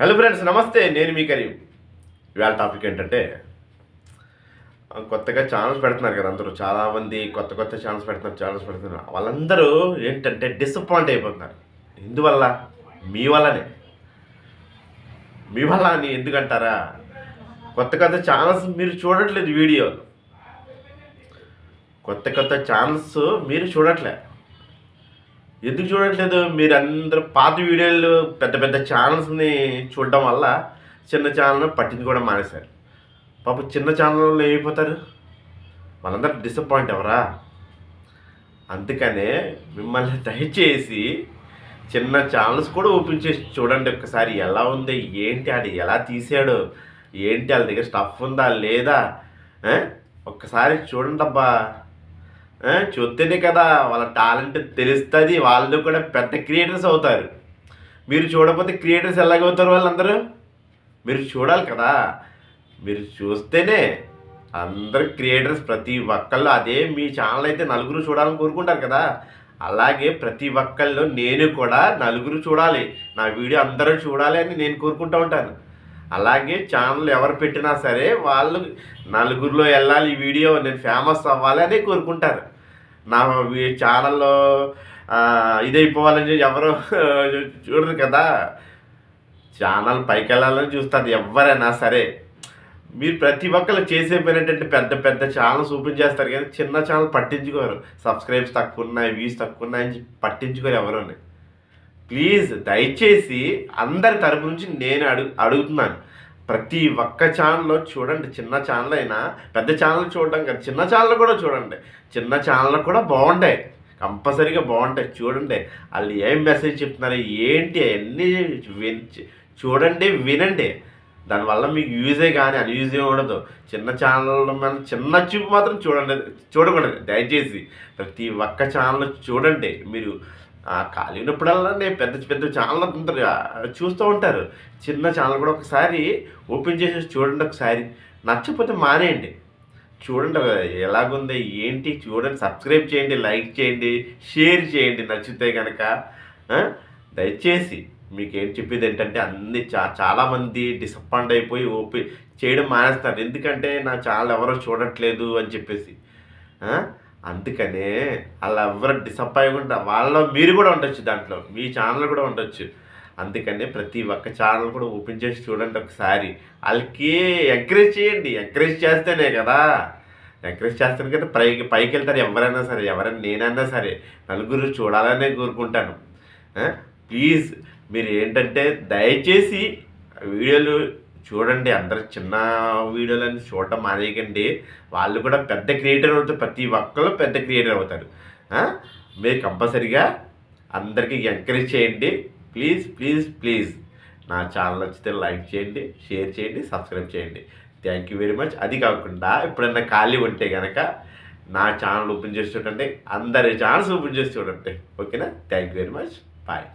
Hello friends నమస్తే నేను మీ కరీం. ఇవాళ టాపిక్ ఏంటంటే కొత్తగా ఛానల్స్ పెడుతున్నారు కదా అందరూ. చాలామంది కొత్త కొత్త ఛానల్స్ పెడుతున్నారు ఛానల్స్ పెడుతున్నారు. వాళ్ళందరూ ఏంటంటే డిసప్పాయింట్ అయిపోతున్నారు. ఎందువల్ల? మీ వల్లనే. మీ వల్ల అని ఎందుకంటారా? కొత్త కొత్త ఛానల్స్ మీరు చూడట్లేదు వీడియోలు. కొత్త కొత్త ఛానల్స్ మీరు చూడట్లే. ఎందుకు చూడట్లేదు? మీరు అందరూ పాత వీడియోలు పెద్ద పెద్ద ఛానల్స్ని చూడడం వల్ల చిన్న ఛానల్ పట్టించుకోవడం మానేశారు. పాప చిన్న ఛానల్లో ఏమైపోతారు? వాళ్ళందరూ డిసప్పాయింట్ అవరా అందుకనే మిమ్మల్ని దయచేసి చిన్న ఛానల్స్ కూడా ఓపెన్ చేసి చూడండి ఒక్కసారి. ఎలా ఉంది? ఏంటి? ఆడు ఎలా తీసాడు? ఏంటి? వాళ్ళ దగ్గర స్టఫ్ ఉందా? లేదా? ఒక్కసారి చూడండి అబ్బా చూస్తేనే కదా వాళ్ళ టాలెంట్ తెలుస్తుంది వాళ్ళు కూడా పెద్ద క్రియేటర్స్ అవుతారు. మీరు చూడకపోతే క్రియేటర్స్ ఎలాగవుతారు వాళ్ళందరూ? మీరు చూడాలి కదా. మీరు చూస్తేనే అందరు క్రియేటర్స్ ప్రతి ఒక్కళ్ళు అదే మీ ఛానల్ అయితే నలుగురు చూడాలని కోరుకుంటారు కదా. అలాగే ప్రతి ఒక్కళ్ళు నేను కూడా నలుగురు చూడాలి. నా వీడియో అందరూ చూడాలి అని నేను కోరుకుంటూ ఉంటాను. అలాగే ఛానల్ ఎవరు పెట్టినా సరే వాళ్ళు నలుగురిలో వెళ్ళాలి ఈ వీడియో నేను ఫేమస్ అవ్వాలి అని కోరుకుంటారు. నా ఛానల్లో ఇదైపోవాలని ఎవరు చూడరు కదా. ఛానల్ పైకి వెళ్ళాలని చూస్తారు ఎవరైనా సరే. మీరు ప్రతి ఒక్కరు చేసే పని పెద్ద పెద్ద ఛానల్స్ ఓపెన్ చేస్తారు కానీ చిన్న ఛానల్ పట్టించుకోరు. సబ్స్క్రైబ్స్ తక్కువ ఉన్నాయి వ్యూస్ తక్కువ ఉన్నాయని పట్టించుకోరు ఎవరు ప్లీజ్ దయచేసి అందరి తరపు నుంచి నేను అడుగు అడుగుతున్నాను. ప్రతి ఒక్క ఛానల్లో చూడండి చిన్న ఛానల్ అయినా పెద్ద ఛానల్ చూడడం కాదు చిన్న ఛానల్ కూడా చూడండి. చిన్న ఛానల్ కూడా బాగుంటాయి. కంపల్సరీగా బాగుంటాయి. చూడండి వాళ్ళు ఏం మెసేజ్ చెప్తున్నారు ఏంటి అవన్నీ చూడండి వినండి. దానివల్ల మీకు యూజే కానీ అన్యూజే ఉండదు. చిన్న ఛానల్ మన చిన్న చూపు మాత్రం చూడండి చూడకూడదు. దయచేసి ప్రతి ఒక్క ఛానల్ చూడండి. మీరు ఖాళీ ఉన్నప్పుడల్లా నేను పెద్ద పెద్ద ఛానల్ ఉంటారు చూస్తూ ఉంటారు. చిన్న ఛానల్ కూడా ఒకసారి ఓపెన్ చేసి చూడండి ఒకసారి. నచ్చకపోతే మానేయండి. చూడండి ఎలాగుంది ఏంటి చూడండి సబ్స్క్రైబ్ చేయండి లైక్ చేయండి షేర్ చేయండి నచ్చితే కనుక దయచేసి మీకు ఏం చెప్పేది ఏంటంటే అన్ని చా చాలామంది డిసప్పాయింట్ అయిపోయి ఓపెన్ చేయడం మానేస్తారు. ఎందుకంటే నా ఛానల్ ఎవరో చూడట్లేదు అని చెప్పేసి. అందుకనే అలా ఎవరు డిసప్పాయకుండా వాళ్ళలో మీరు కూడా ఉండొచ్చు దాంట్లో మీ ఛానల్ కూడా ఉండొచ్చు. అందుకనే ప్రతి ఒక్క ఛానల్ కూడా ఓపెన్ చేసి చూడండి ఒకసారి. వాళ్ళకి ఎంకరేజ్ చేయండి ఎంకరేజ్ చేస్తేనే కదా. ఎంకరేజ్ చేస్తాను కదా పైకి పైకి వెళ్తారు ఎవరైనా సరే ఎవరైనా నేనైనా సరే. నలుగురు చూడాలనే కోరుకుంటాను. ప్లీజ్ మీరు ఏంటంటే దయచేసి వీడియోలు చూడండి అందరు చిన్న వీడియోలని చూడటం మానేయకండి. వాళ్ళు కూడా పెద్ద క్రియేటర్ అవుతారు ప్రతి ఒక్కరు పెద్ద క్రియేటర్ అవుతారు. మీరు కంపల్సరిగా అందరికీ ఎంకరేజ్ చేయండి. Please please please. నా ఛానల్ నచ్చితే లైక్ చేయండి షేర్ చేయండి సబ్స్క్రైబ్ చేయండి. థ్యాంక్ యూ వెరీ మచ్ అది కాకుండా ఎప్పుడన్నా ఖాళీ ఉంటే కనుక నా ఛానల్ ఓపెన్ చేసి చూడండి. అందరి ఛానల్స్ ఓపెన్ చేసి చూడండి. ఓకేనా? Thank you very much bye